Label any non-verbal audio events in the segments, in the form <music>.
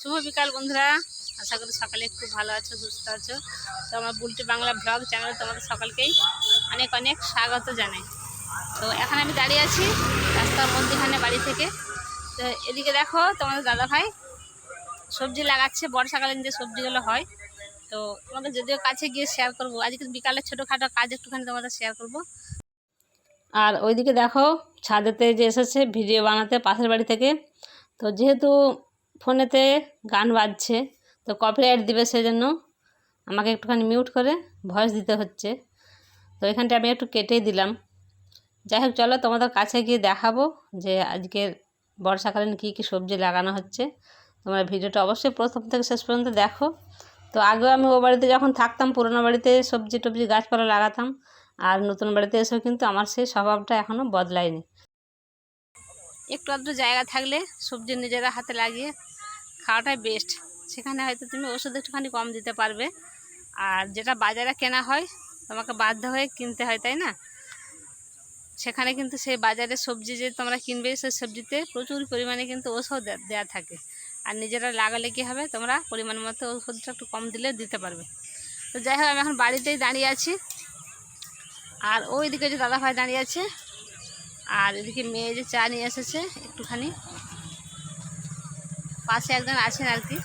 শুভ বিকাল বন্ধুরা। আশা করি সকালে খুব ভালো আছো, সুস্থ আছো। তো আমার বুলটি বাংলা ব্লগ চ্যানেলে তোমাদের সকলকেই অনেক অনেক স্বাগত জানাই। তো এখন আমি দাঁড়িয়ে আছি রাস্তার মধ্যেখানে বাড়ি থেকে। তো এদিকে দেখো তোমাদের দাদা ভাই সবজি লাগাচ্ছে, বর্ষাকালীন যে সবজিগুলো হয়। তো তোমাদের যদিও কাছে গিয়ে শেয়ার করব। আজকে বিকালে ছোটোখাটো কাজ একটুখানি তোমাদের শেয়ার করব। আর ওইদিকে দেখো ছাদেতে যে এসেছে, ভিডিও বানাতে পাশের বাড়ি থেকে। তো যেহেতু ফোনেতে গান বাজছে। তো কপিরাইট দিবে সেজন্য আমাকে একটুখানি মিউট করে ভয়েস দিতে হচ্ছে। তো এখানটা আমি একটু কেটেই দিলাম। যাই হোক, চলো তোমাদের কাছে গিয়ে দেখাবো যে আজকের বর্ষাকালীন কী কী সবজি লাগানো হচ্ছে। তোমরা ভিডিওটা অবশ্যই প্রথম থেকে শেষ পর্যন্ত দেখো। তো আগেও আমি ও বাড়িতে যখন থাকতাম, পুরোনো বাড়িতে সবজি টবজি গাছপালা লাগাতাম। আর নতুন বাড়িতে এসেও কিন্তু আমার সেই স্বভাবটা এখনও বদলায়নি। একটু আধটু জায়গা থাকলে সবজি নিজেরা হাতে লাগিয়ে খাওয়াটাই বেস্ট সেখানে হয়তো তুমি ওষুধ একটুখানি কম দিতে পারবে। আর যেটা বাজারে কেনা হয়, তোমাকে বাধ্য হয়ে কিনতে হয়, তাই না? সেখানে কিন্তু সেই বাজারে সবজি যে তোমরা কিনবে, সেই সবজিতে প্রচুর পরিমাণে কিন্তু ওষুধ দেওয়া থাকে। আর নিজেরা লাগালে কী হবে, তোমরা পরিমাণ মতো ওষুধটা একটু কম দিলে দিতে পারবে। তো যাই হোক, আমি এখন বাড়িতেই দাঁড়িয়ে আছি। আর ওই দিকে যে দাদা ভাই দাঁড়িয়ে আছে, আর এদিকে মেয়ে যে চা নিয়ে এসেছে, একটুখানি। পাশে একজন আছেন আর কি।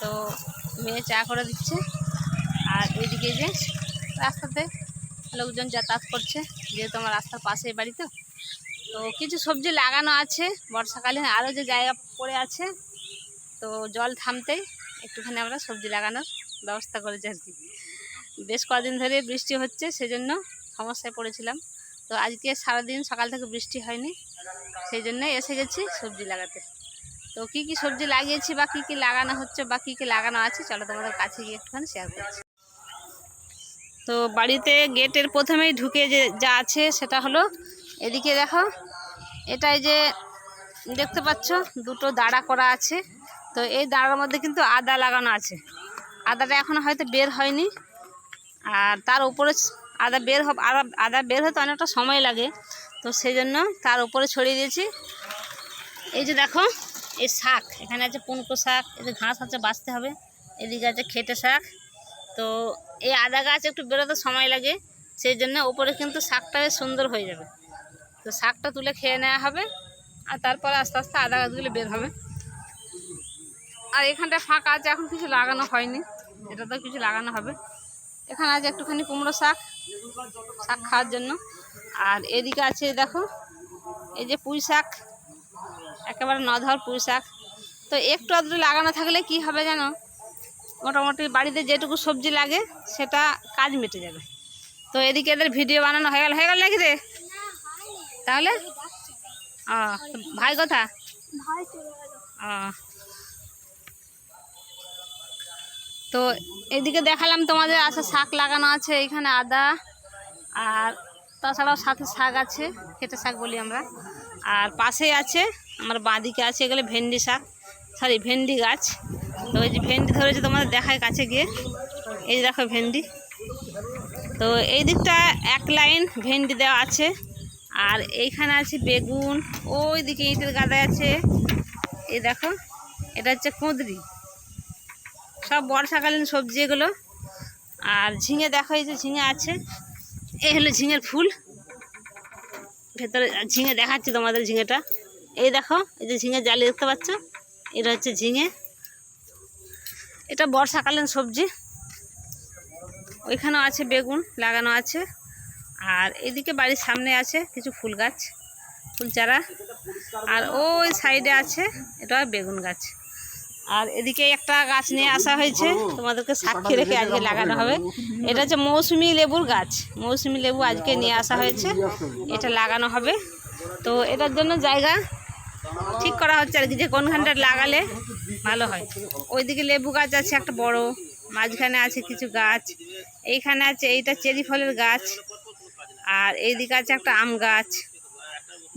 তো মেয়ে চা করে দিচ্ছে। আর এইদিকে যে রাস্তাতে লোকজন যাতায়াত করছে, যেহেতু আমার রাস্তার পাশে বাড়ি তো তো কিছু সবজি লাগানো আছে বর্ষাকালে আরও যে জায়গা পড়ে আছে। তো জল থামতেই একটুখানি আমরা সবজি লাগানোর ব্যবস্থা করেছি আর কি। বেশ কদিন ধরে বৃষ্টি হচ্ছে, সেজন্য সমস্যায় পড়েছিলাম। তো আজকে সারাদিন সকাল থেকে বৃষ্টি হয়নি সেই জন্য এসে গেছি সবজি লাগাতে। তো কি কি সবজি লাগিয়েছি বা কি কি লাগানো হচ্ছে বা কি কি লাগানো আছে, চলো তোমাদের কাছে গিয়ে একটুখানি শেয়ার করছি। তো বাড়িতে গেটের প্রথমেই ঢুকে যে যা আছে সেটা হলো এদিকে দেখো, এটাই যে দেখতে পাচ্ছ, দুটো দাঁড়া করা আছে। তো এই দাঁড়ার মধ্যে কিন্তু আদা লাগানো আছে। আদাটা এখনও হয়তো বের হয়নি। আর তার উপরে আদা বের হবে আদা বের হতে অনেকটা সময় লাগে। তো সেই জন্য তার উপরে ছড়িয়ে দিয়েছি। এই যে দেখো এই শাক, এখানে আছে পুনকো শাক যে ঘাস আছে, বাঁচতে হবে। এদিকে আছে খেটে শাক। তো এই আদা গাছ একটু বেরোতে সময় লাগে, সেই জন্য ওপরে কিন্তু শাকটা সুন্দর হয়ে যাবে। তো শাকটা তুলে খেয়ে নেওয়া হবে, আর তারপর আস্তে আস্তে আদা গাছগুলো বের হবে। আর এখানটা ফাঁকা আছে, এখন কিছু লাগানো হয়নি, এটা তো কিছু লাগানো হবে। এখানে আছে একটুখানি কুমড়ো শাক শাক খাওয়ার জন্য। আর এদিকে আছে, দেখো, এই যে পুঁই শাক একেবারে নধর পুঁই শাক তো একটু আধটু লাগানো থাকলে কি হবে জানো? মোটামুটি বাড়িতে যেটুকু সবজি লাগে, সেটা কাজ মিটে যাবে। তো এদিকে এদের ভিডিও বানানো হয়ে গেল হয়ে গেল নাকি রে? তাহলে? ও ভাই কথা? ও। তো এদিকে দেখালাম তোমাদের আছে শাক লাগানো আছে, এখানে আদা আর তাছাড়াও সাথে শাক আছে খেতে শাক বলি আমরা। আর পাশেই আছে আমার বাঁদিকে আছে, এগুলো ভেন্ডি শাক। সরি ভেন্ডি গাছ। তো ওই যে ভেন্ডি ধরেছে তোমাদের দেখায় কাছে গিয়ে। এই যে দেখো ভেন্ডি। তো এই দিকটা এক লাইন ভেন্ডি দেওয়া আছে। আর এইখানে আছে বেগুন। ওই দিকে ইটের গাদা আছে। এই দেখো, এটা হচ্ছে কুঁদরি। সব বর্ষাকালীন সবজি এগুলো। আর ঝিঙে দেখো, এই যে ঝিঙে আছে। এই হলো ঝিঙের ফুল। ভেতরে ঝিঙে দেখাচ্ছি তোমাদের ঝিঙেটা। এই দেখো, এই যে ঝিঙে জালি দেখতে পাচ্ছ? এটা হচ্ছে ঝিঙে। এটা বর্ষাকালীন সবজি। ওইখানেও আছে বেগুন, লাগানো আছে। আর এদিকে বাড়ির সামনে আছে কিছু ফুল গাছ ফুল চারা আর ওই সাইডে আছে, এটা বেগুন গাছ। আর এদিকে একটা গাছ নিয়ে আসা হয়েছে, তোমাদেরকে সাক্ষী রেখে আজকে লাগানো হবে। এটা হচ্ছে মৌসুমি লেবুর গাছ। মৌসুমি লেবু আজকে নিয়ে আসা হয়েছে, এটা লাগানো হবে। তো এটার জন্য জায়গা ঠিক করা হচ্ছে আর কি, যে কোনখানটা লাগালে ভালো হয়। ওইদিকে লেবু গাছ আছে একটা বড়, মাঝখানে আছে কিছু গাছ, এইখানে আছে এইটা চেরি ফলের গাছ, আর এইদিকে আছে একটা আম গাছ।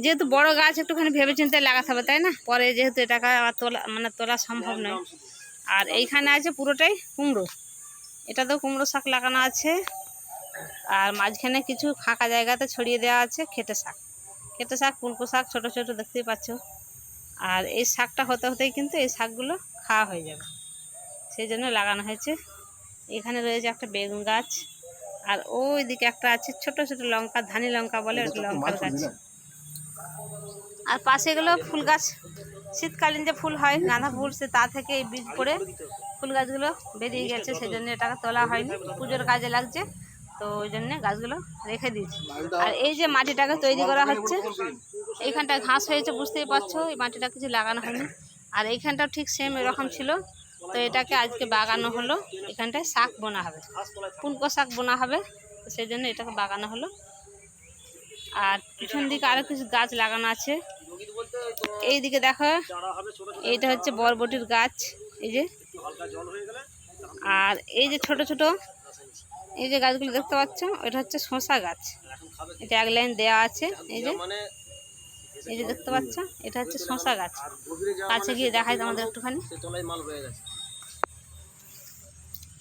যেহেতু বড় গাছ একটুখানি ভেবে চিন্তে লাগাতে হবে, তাই না? পরে যেহেতু এটাকে আর তোলা মানে তোলা সম্ভব নয়। আর এইখানে আছে পুরোটাই কুমড়ো। এটাতেও কুমড়ো শাক লাগানো আছে। আর মাঝখানে কিছু ফাঁকা জায়গাতে ছড়িয়ে দেওয়া আছে খেটে শাক। খেটে শাক, পুলকো শাক, ছোটো ছোটো দেখতেই পাচ্ছ। আর এই শাকটা হতে হতেই কিন্তু এই শাকগুলো খাওয়া হয়ে যাবে। সেই জন্য লাগানো হয়েছে। এখানে রয়েছে একটা বেগুন গাছ আর ওই দিকে একটা আছে ছোট ছোট লঙ্কা ধানি লঙ্কা বলে ওটা লঙ্কার গাছ। আর পাশে এগুলো ফুল গাছ শীতকালীন যে ফুল হয় গাঁদা ফুল সে তা থেকে এই বীজ পড়ে ফুল গাছগুলো বেরিয়ে গেছে। সেই জন্য এটাকে তোলা হয়নি পুজোর কাজে লাগছে তো ওই জন্য গাছগুলো রেখে দিয়েছি। আর এই যে মাটিটাকে তৈরি করা হচ্ছে এইখানটা ঘাস হয়েছে, বুঝতেই পারছ, এই মাটিটা কিছু লাগানো হয়নি। আর এইখানটাও ঠিক সেম এরকম ছিল। তো এটাকে আজকে বাগানো হলো। এখানটায় শাক বোনা হবে। পুলকো শাক বোনা হবে। সেই জন্য এটাকে বাগানো হলো। আর পিছন দিকে আরও কিছু গাছ লাগানো আছে। এই দিকে দেখো, এইটা হচ্ছে বরবটির গাছ, এই যে। আর এই যে ছোট ছোট, এই যে গাছগুলো দেখতে পাচ্ছ এটা হচ্ছে শসা গাছ। এটা এক লাইন দেওয়া আছে, এই যে। এই যে দেখতে পাচ্ছ এটা হচ্ছে শসা গাছ। কাছে গিয়ে দেখাই তোমাদের একটুখানি।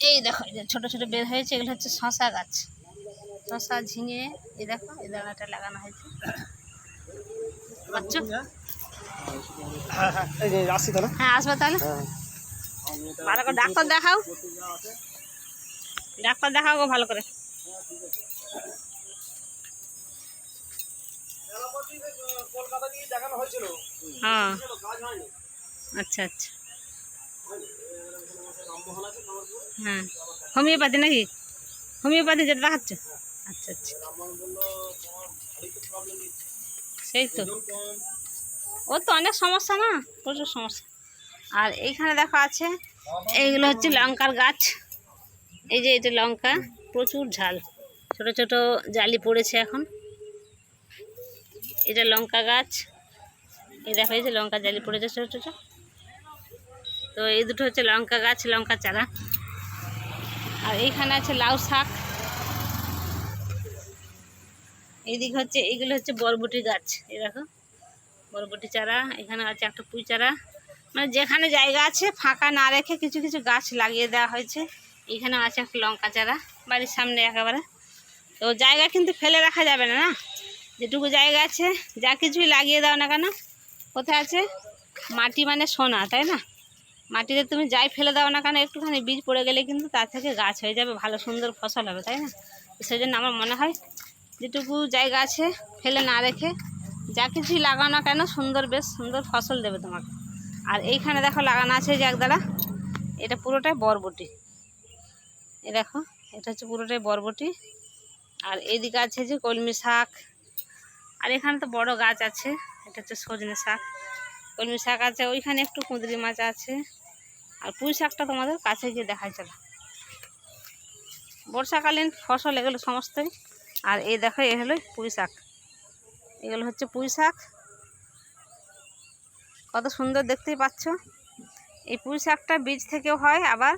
এই দেখো ছোট ছোট বের হয়েছে এগুলো হচ্ছে শসা গাছ। শসা ঝিঙে এই দেখো এই দানাটা লাগানো হয়েছে। পাচ্ছ? হ্যাঁ আসবে তাহলে। ভালো করে ডাক্তার দেখাও। ডাক্তার দেখাও গো ভালো করে। কলকাতা দিয়ে দেখানো হয়েছিল। হ্যাঁ। কাজ হয়নি। আচ্ছা আচ্ছা। হ্যাঁ। হোমিওপ্যাথি নাকি? হোমিওপ্যাথি যেটা দেখাচ্ছ? আচ্ছা আচ্ছা। সেই তো। ও তো অনেক সমস্যা না? প্রচুর সমস্যা। আর এইখানে দেখো আছে এইগুলো হচ্ছে লঙ্কার গাছ। এই যে এটা লঙ্কা প্রচুর ঝাল। ছোট ছোট জালি পড়েছে এখন। এটা লঙ্কা গাছ। এই দেখো, এই যে লঙ্কা জালি পড়েছে ছোটো ছোটো। তো এই দুটো হচ্ছে লঙ্কা গাছ, লঙ্কা চারা। আর এইখানে আছে লাউ শাক। এইদিকে হচ্ছে, এইগুলো হচ্ছে বরবটি গাছ। এই দেখো, বরবটি চারা, এখানে আছে একটা পুঁই চারা। মানে যেখানে জায়গা আছে, ফাঁকা না রেখে কিছু কিছু গাছ লাগিয়ে দেওয়া হয়েছে। এখানেও আছে একটা লঙ্কা চারা, বাড়ির সামনে একেবারে। তো জায়গা কিন্তু ফেলে রাখা যাবে না না? যেটুকু জায়গা আছে, যা কিছুই লাগিয়ে দাও না কেন, কোথায় আছে? মাটি মানে সোনা, তাই না? মাটিতে তুমি যাই ফেলে দাও না কেন, একটুখানি বীজ পড়ে গেলে কিন্তু তার থেকে গাছ হয়ে যাবে, ভালো সুন্দর ফসল হবে, তাই না? সেই জন্য আমার মনে হয়, যেটুকু জায়গা আছে, ফেলে না রেখে যা কিছুই লাগাও না কেন, সুন্দর বেশ সুন্দর ফসল দেবে তোমাকে। আর এইখানে দেখো লাগানো আছে যে একদালা এটা পুরোটাই বরবটি। এ দেখো, এটা হচ্ছে পুরোটাই বরবটি। আর এইদিকে আছে যে কলমি শাক আর এখানে তো বড় গাছ আছে, এটা হচ্ছে সজনে শাক। কলমি শাক আছে, ওইখানে একটু কুঁদরি মাছ আছে। আর পুঁই শাকটা তোমাদের কাছে গিয়ে দেখাই, চলো। বর্ষাকালীন ফসল এগুলো সমস্তই। আর এই দেখো, এ হলো পুঁই শাক। এগুলো হচ্ছে পুঁই শাক। কত সুন্দর দেখতেই পাচ্ছ। এই পুঁই শাকটা বীজ থেকেও হয়, আবার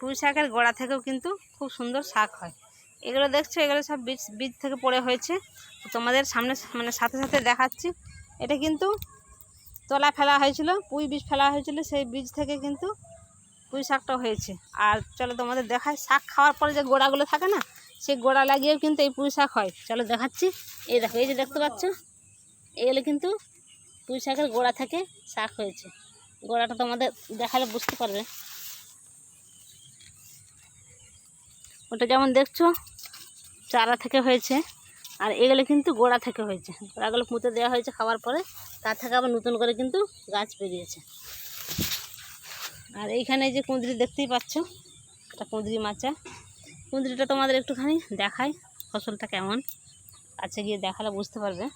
পুঁই শাকের গোড়া থেকেও কিন্তু খুব সুন্দর শাক হয়। এগুলো দেখছ, এগুলো সব বীজ বীজ থেকে পড়ে হয়েছে। তোমাদের সামনে মানে সাথে সাথে দেখাচ্ছি। এটা কিন্তু তোলা ফেলা হয়েছিল, পুঁই বীজ ফেলা হয়েছিল, সেই বীজ থেকে কিন্তু পুঁই শাকটা হয়েছে। আর চলো তোমাদের দেখায় শাক খাওয়ার পরে যে গোড়াগুলো থাকে না, সেই গোড়া লাগিয়েও কিন্তু এই পুঁই শাক হয়। চলো দেখাচ্ছি, এই দেখো, এই যে দেখতে পাচ্ছ, এগুলো কিন্তু পুঁই শাকের গোড়া থেকে শাক হয়েছে। গোড়াটা তোমাদের দেখালে বুঝতে পারবে। ওটা যেমন দেখছ, চারা থেকে হয়েছে। আর এগুলো কিন্তু গোড়া থেকে হয়েছে। গোড়াগুলো পুঁতে দেওয়া হয়েছে খাওয়ার পরে তার থেকে আবার নতুন করে কিন্তু গাছ বেরিয়েছে। আর এইখানে যে কুঁদরি দেখতেই পাচ্ছ, এটা কুঁদরি মাচা। কুঁদরিটা তোমাদের একটুখানি দেখাই, ফসলটা কেমন। কাছে গিয়ে দেখালে বুঝতে পারবে।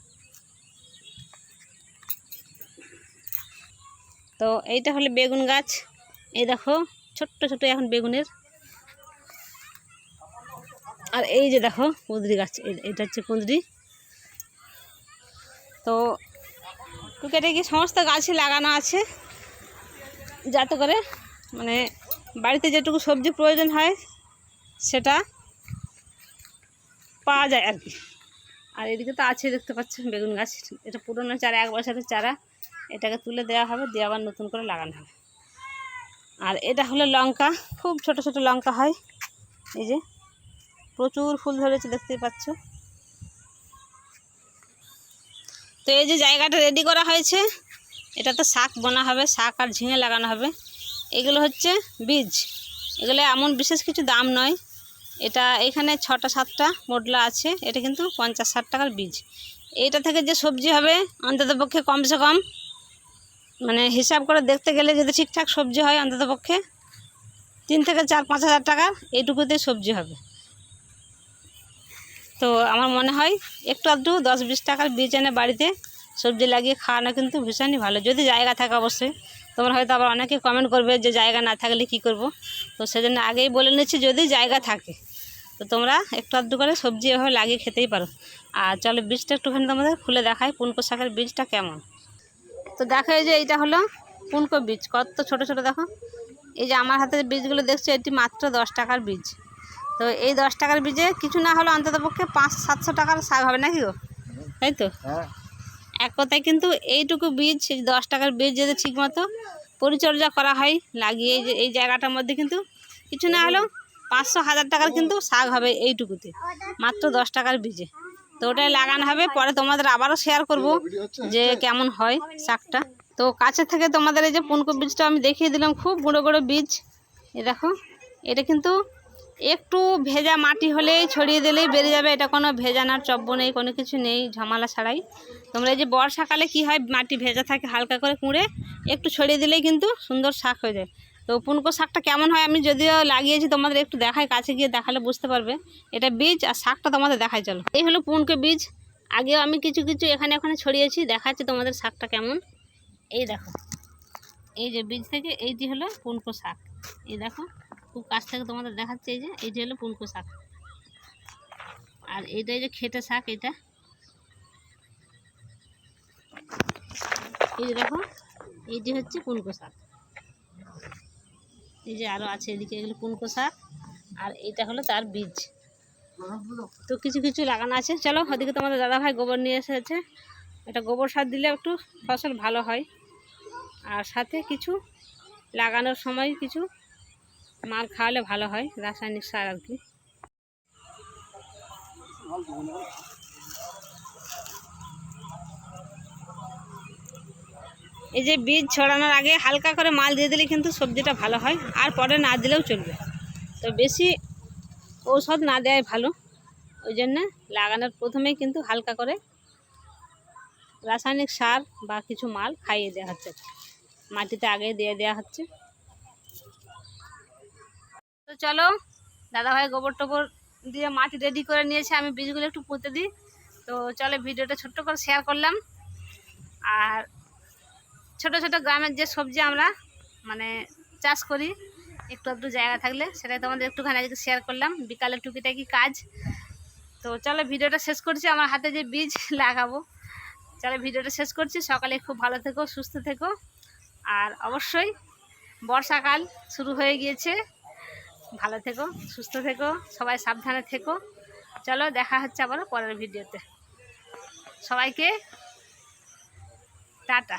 তো এইটা হলো বেগুন গাছ। এই দেখো, ছোট্ট ছোট এখন বেগুনের আর এই যে দেখো কুঁদরি গাছ এটা হচ্ছে কুঁদরি। তো টুকেটে কি সমস্ত গাছই লাগানো আছে? যাতে করে মানে বাড়িতে যেটুকু সবজি প্রয়োজন হয়, সেটা পাওয়া যায় আর কি। আর এদিকে তো আছে দেখতে পাচ্ছেন বেগুন গাছ। এটা পুরনো চারা, এক বছরের চারা। এটাকে তুলে দেওয়া হবে, দিয়ে আবার নতুন করে লাগানো হবে। আর এটা হলো লঙ্কা, খুব ছোট ছোট লঙ্কা হয়। এই যে প্রচুর ফুল ধরেছে, দেখতেই পাচ্ছ। তো এই যে জায়গাটা রেডি করা হয়েছে এটা তো শাক বোনা হবে, শাক আর ঝিঙে লাগানো হবে। এগুলো হচ্ছে বীজ। এগুলো এমন বিশেষ কিছু দাম নয়। এটা এখানে ছটা, সাতটা মোটলা আছে, এটা কিন্তু পঞ্চাশ, ষাট টাকার বীজ। এইটা থেকে যে সবজি হবে অন্ততপক্ষে কমসে কম মানে হিসাব করে দেখতে গেলে যদি ঠিকঠাক সবজি হয় অন্ততপক্ষে তিন থেকে চার, পাঁচ হাজার টাকার, এইটুকুতেই সবজি হবে। তো আমার মনে হয় একটু আধটু দশ বিশ টাকার বীজ এনে বাড়িতে সবজি লাগিয়ে খাওয়ানো কিন্তু ভীষণই ভালো। যদি জায়গা থাকে অবশ্যই। তোমরা হয়তো আবার অনেকে কমেন্ট করবে যে জায়গা না থাকলে কি করব? তো সেজন্য আগেই বলে নিচ্ছি, যদি জায়গা থাকে, তো তোমরা একটু আধটু করে সবজি এভাবে লাগিয়ে খেতেই পারো। আর চলো বীজটা একটুখানি তোমাদের খুলে দেখায় পুনকো শাকের বীজটা কেমন? তো দেখো এই যে এইটা হলো পুনকো বীজ। কত ছোট ছোট দেখো। এই যে আমার হাতে বীজগুলো দেখছ, এটি মাত্র দশ টাকার বীজ। তো এই দশ টাকার বীজে কিছু না হলে অন্ততপক্ষে পাঁচ সাতশো টাকার শাক হবে নাকি গো? তাই তো? হ্যাঁ। এক কথায় কিন্তু এইটুকু বীজ দশ টাকার বীজ যদি ঠিকমতো পরিচর্যা করা হয় লাগিয়ে এই যে এই জায়গাটার মধ্যে কিন্তু কিছু না হলেও পাঁচশো হাজার টাকার কিন্তু শাক হবে এইটুকুতে মাত্র দশ টাকার বীজে। তো ওটাই লাগানো হবে পরে তোমাদের আবারও শেয়ার করব যে কেমন হয় শাকটা। তো কাছে থেকে তোমাদের এই যে পুনকো বীজটা আমি দেখিয়ে দিলাম খুব গুঁড়ো গুঁড়ো বীজ। এ দেখো এটা কিন্তু একটু ভেজা মাটি হলেই ছড়িয়ে দিলেই বেরিয়ে যাবে। এটা কোনো ভেজানোর চব্য নেই, কোনো কিছু নেই, ঝামেলা ছাড়াই। তোমরা এই যে বর্ষাকালে কি হয়, মাটি ভেজা থাকে হালকা করে কুঁড়ে, একটু ছড়িয়ে দিলেই কিন্তু সুন্দর শাক হয়ে যায়। তো পুনকো শাকটা কেমন হয় আমি যদিও লাগিয়েছি, তোমাদের একটু দেখাই, কাছে গিয়ে দেখালে বুঝতে পারবে। এটা বীজ আর শাকটা তোমাদের দেখাই, চলো। এই হলো পুনকো বীজ। আগেও আমি কিছু কিছু এখানে ওখানে ছড়িয়েছি, দেখাচ্ছি তোমাদের শাকটা কেমন। এই দেখো, এই যে বীজ থেকে এইটি হলো পুনকো শাক। এই দেখো খুব কাছ থেকে তোমাদের দেখাচ্ছে এই যে এইটি হলো পুনকো শাক। আর এইটা যে খেটে শাক এটা। এই যে দেখো এইটি হচ্ছে পুনকো শাক। এই যে আরও আছে এদিকে, এগুলো পুনকো শাক। আর এইটা হলো তার বীজ। তো কিছু কিছু লাগানো আছে। চলো, ওদিকে তোমাদের দাদাভাই গোবর নিয়ে এসেছে। এটা গোবর সার দিলে একটু ফসল ভালো হয়। আর সাথে কিছু লাগানোর সময় কিছু মাল খাওয়ালে ভালো হয়, রাসায়নিক সার আর কি। এই যে বীজ ছড়ানোর আগে হালকা করে মাল দিয়ে দিলে কিন্তু সবজিটা ভালো হয়, আর পরে না দিলেও চলবে। তো বেশি ঔষধ না দেওয়াই ভালো, ওই জন্য লাগানোর প্রথমেই কিন্তু হালকা করে রাসায়নিক সার বা কিছু মাল খাইয়ে দেওয়া হচ্ছে। মাটিতে আগে দিয়ে দেওয়া হচ্ছে। তো চলো দাদাভাই গোবর টোবর দিয়ে মাটি রেডি করে নিয়েছে, আমি বীজগুলো একটু পুঁতে দিই। তো চলো ভিডিওটা ছোট্ট করে শেয়ার করলাম। আর ছোট ছোট গ্রামের যে সবজি আমরা মানে চাষ করি, একটু একটু জায়গা থাকলে সেটাই তোমাদের একটুখানি আজকে শেয়ার করলাম। বিকালে টুকিটাকি কাজ। তো চলো ভিডিওটা শেষ করছি, আমার হাতে যে বীজ <laughs> লাগাবো। চলো ভিডিওটা শেষ করছি, সকালে খুব ভালো থেকো, সুস্থ থেকো। আর অবশ্যই বর্ষাকাল শুরু হয়ে গিয়েছে। ভালো থেকো, সুস্থ থেকো, সবাই সাবধানে থেকো। চলো দেখা হচ্ছে আবার পরের ভিডিওতে। সবাইকে টাটা।